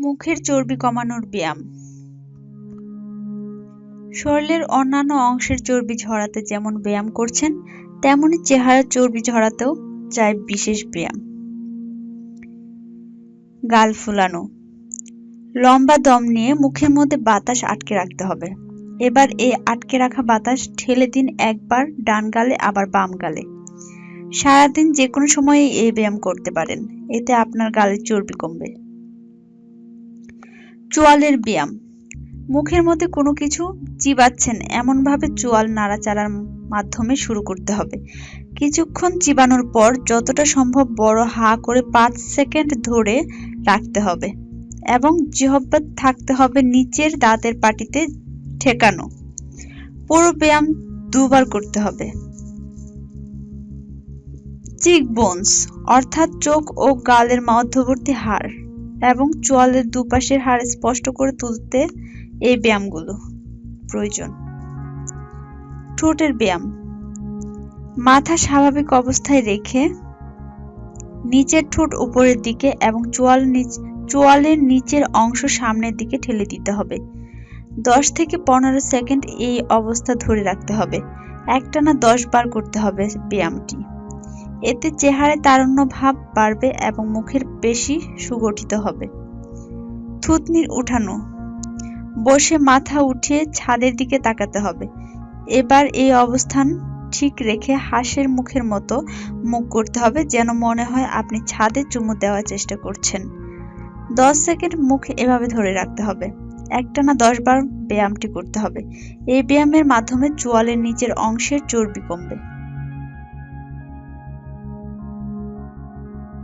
মুখের চর্বি কমানোর ব্যায়াম। শরীরের অন্যান্য অংশের চর্বি ঝরাতে যেমন ব্যায়াম করছেন, তেমনি চেহারার চর্বি ঝরাতেও চাই বিশেষ ব্যায়াম। গাল ফুলানো। লম্বা দম নিয়ে মুখের মধ্যে বাতাস আটকে রাখতে হবে। এবার এই আটকে রাখা বাতাস ঠেলে দিন একবার ডান গালে, আবার বাম গালে। সারাদিন যে কোনো সময়ে এই ব্যায়াম করতে পারেন। এতে আপনার গালের চর্বি কমবে। চোয়ালের ব্যায়াম। মুখের মধ্যে কোনো কিছু চিবাচ্ছেন, এমনভাবে চোয়াল নাড়াচাড়ার মাধ্যমে শুরু করতে হবে। কিছুক্ষণ চিবানোর পর যতটা সম্ভব বড় হা করে পাঁচ সেকেন্ড ধরে রাখতে হবে এবং জিহ্বা থাকতে হবে নিচের দাঁতের পাটিতে ঠেকানো। পুরো ব্যায়াম দুবার করতে হবে। চিক বোনস, অর্থাৎ চোখ ও গালের মধ্যবর্তী হাড়। এবং চোয়ালের দুপাশের হাড় স্পষ্ট করে তুলতে এই ব্যায়ামগুলো প্রয়োজন। ঠোঁটের ব্যায়াম। মাথা স্বাভাবিক অবস্থায় রেখে নিচের ঠোঁট উপরের দিকে এবং চোয়াল নিচ চোয়ালের নিচের অংশ সামনের দিকে ঠেলে দিতে হবে। দশ থেকে পনেরো সেকেন্ড এই অবস্থা ধরে রাখতে হবে। একটানা দশ বার করতে হবে ব্যায়ামটি। এতে চেহারায় তারুণ্য ভাব বাড়বে এবং মুখের পেশি সুগঠিত হবে। থুতনির উঠানো। বসে মাথা উঠিয়ে ছাদের দিকে তাকাতে হবে। এবার এই অবস্থান ঠিক রেখে হাঁসের মুখের মতো মুখ করতে হবে যেন মনে হয় আপনি ছাদে চুমু দেওয়ার চেষ্টা করছেন। দশ সেকেন্ড মুখ এভাবে ধরে রাখতে হবে। একটানা দশ বার ব্যায়ামটি করতে হবে। এই ব্যায়ামের মাধ্যমে চোয়ালের নিচের অংশের চর্বি কমবে।